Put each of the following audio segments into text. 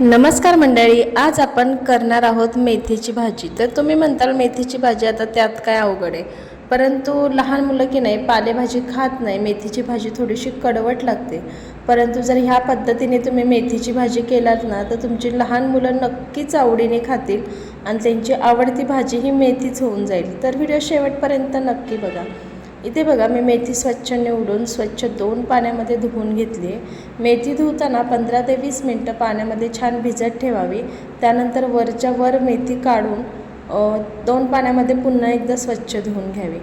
नमस्कार मंडळी आज आपण करणार आहोत मेथीची भाजी. तर तुम्ही म्हणताल मेथीची भाजी आता त्यात काय अवघड आहे. परंतु लहान मुलं की नाही पालेभाजी खात नाही मेथीची भाजी थोडीशी कडवट लागते. परंतु जर ह्या पद्धतीने तुम्ही मेथीची भाजी केलात ना तर तुमची लहान मुलं नक्कीच आवडीने खातील आणि त्यांची आवडती भाजी ही मेथीच होऊन जाईल. तर व्हिडिओ शेवटपर्यंत नक्की बघा. इथे बघा मी मेथी स्वच्छ निवडून स्वच्छ दोन पाण्यामध्ये धुवून घेतली. आहे मेथी धुताना पंधरा ते वीस मिनटं पाण्यामध्ये छान भिजत ठेवावी. त्यानंतर वरच्या वर मेथी काढून दोन पाण्यामध्ये पुन्हा एकदा स्वच्छ धुवून घ्यावी.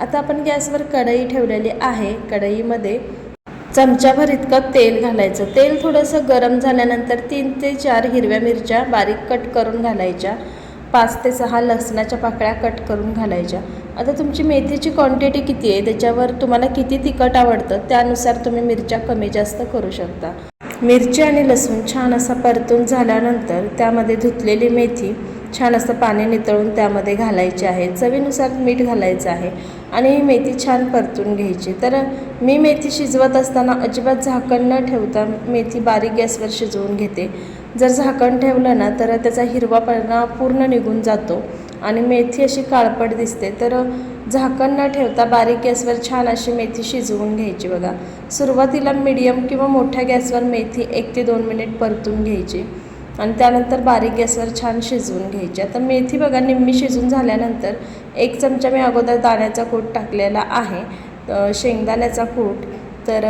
आता आपण गॅसवर कढई ठेवलेली आहे. कढईमध्ये चमच्याभर इतकं तेल घालायचं. तेल थोडंसं गरम झाल्यानंतर तीन ते चार हिरव्या मिरच्या बारीक कट करून घालायच्या. पाच ते सहा लसणाच्या पाकळ्या कट करून घालायच्या. आता तुमची मेथीची क्वांटिटी किती आहे? त्याच्यावर तुम्हाला किती तिखट आवडतं? त्यानुसार तुम्ही मिरच्या कमी जास्त करू शकता. मिरची आणि लसूण छान असा परतून झाल्यानंतर त्यामध्ये धुतलेली मेथी छान असं पाणी नितळून त्यामध्ये घालायचे आहे. चवीनुसार मीठ घालायचं आहे आणि ही मेथी छान परतून घ्यायची. तर मी मेथी शिजवत असताना अजिबात झाकण न ठेवता मेथी बारीक गॅसवर शिजवून घेते. जर झाकण ठेवलं ना तर त्याचा हिरवापणा पूर्ण निघून जातो. आणि मेथी अशी काळपट दिसते. तर झाकण न ठेवता बारीक गॅसवर छान अशी मेथी शिजवून घ्यायची बघा. सुरुवातीला मीडियम किंवा मोठ्या गॅसवर मेथी एक ते दोन मिनिट परतून घ्यायची आणि त्यानंतर बारीक गॅसवर छान शिजवून घ्यायची. आता मेथी बघा निम्मी शिजून झाल्यानंतर एक चमचा मी अगोदर दाण्याचा कूट टाकलेला आहे. शेंगदाण्याचा कूट. तर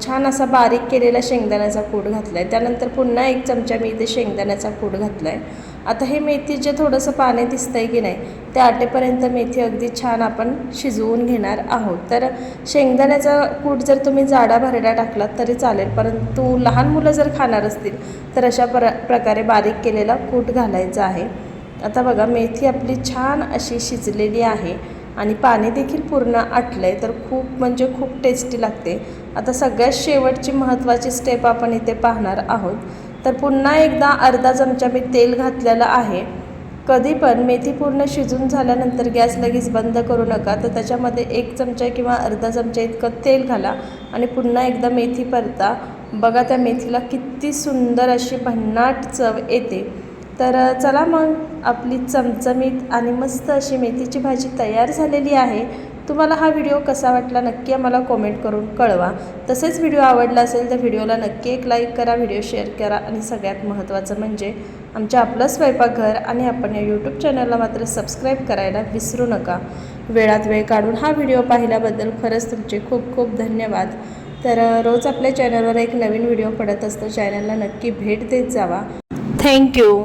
छान असा बारीक केलेला शेंगदाण्याचा कूट घातला आहे त्यानंतर पुन्हा एक चमचा मी इथे शेंगदाण्याचा कूट घातला आहे आता हे मेथी जे थोडंसं पाणी दिसतं आहे की नाही ते आटेपर्यंत मेथी अगदी छान आपण शिजवून घेणार आहोत. तर शेंगदाण्याचा कूट जर तुम्ही जाडा भरडा टाकलात तरी चालेल परंतु लहान मुलं जर खाणार असतील तर अशा प्र प्रकारे बारीक केलेला कूट घालायचा आहे. आता बघा मेथी आपली छान अशी शिजलेली आहे आणि पाणी देखील पूर्ण आटलं आहे तर खूप म्हणजे खूप टेस्टी लागते. आता सगळ्यात शेवटची महत्त्वाची स्टेप आपण इथे पाहणार आहोत. तर पुन्हा एकदा अर्धा चमचा मी तेल घातलेलं आहे. कधी पण मेथी पूर्ण शिजून झाल्यानंतर गॅस लगेच बंद करू नका. तर त्याच्यामध्ये एक चमचा किंवा अर्धा चमचा इतकं तेल घाला आणि पुन्हा एकदा मेथी परता. बघा त्या मेथीला किती सुंदर अशी भन्नाट चव येते. तर चला मग आपली चमचमीत आणि मस्त अशी मेथीची भाजी तयार झालेली आहे. तुम्हाला हा व्हिडिओ कसा वाटला नक्की आम्हाला कॉमेंट करून कळवा. तसेच व्हिडिओ आवडला असेल तर व्हिडिओला नक्की एक लाईक करा व्हिडिओ शेअर करा आणि सगळ्यात महत्त्वाचं म्हणजे आमच्या आपलं स्वयंपाकघर आणि आपण या यूट्यूब चॅनलला मात्र सबस्क्राईब करायला विसरू नका. वेळात वेळ काढून हा व्हिडिओ पाहिल्याबद्दल खरंच तुमचे खूप खूप धन्यवाद. तर रोज आपल्या चॅनलवर एक नवीन व्हिडिओ पडत असतो चॅनलला नक्की भेट देत जावा. थँक्यू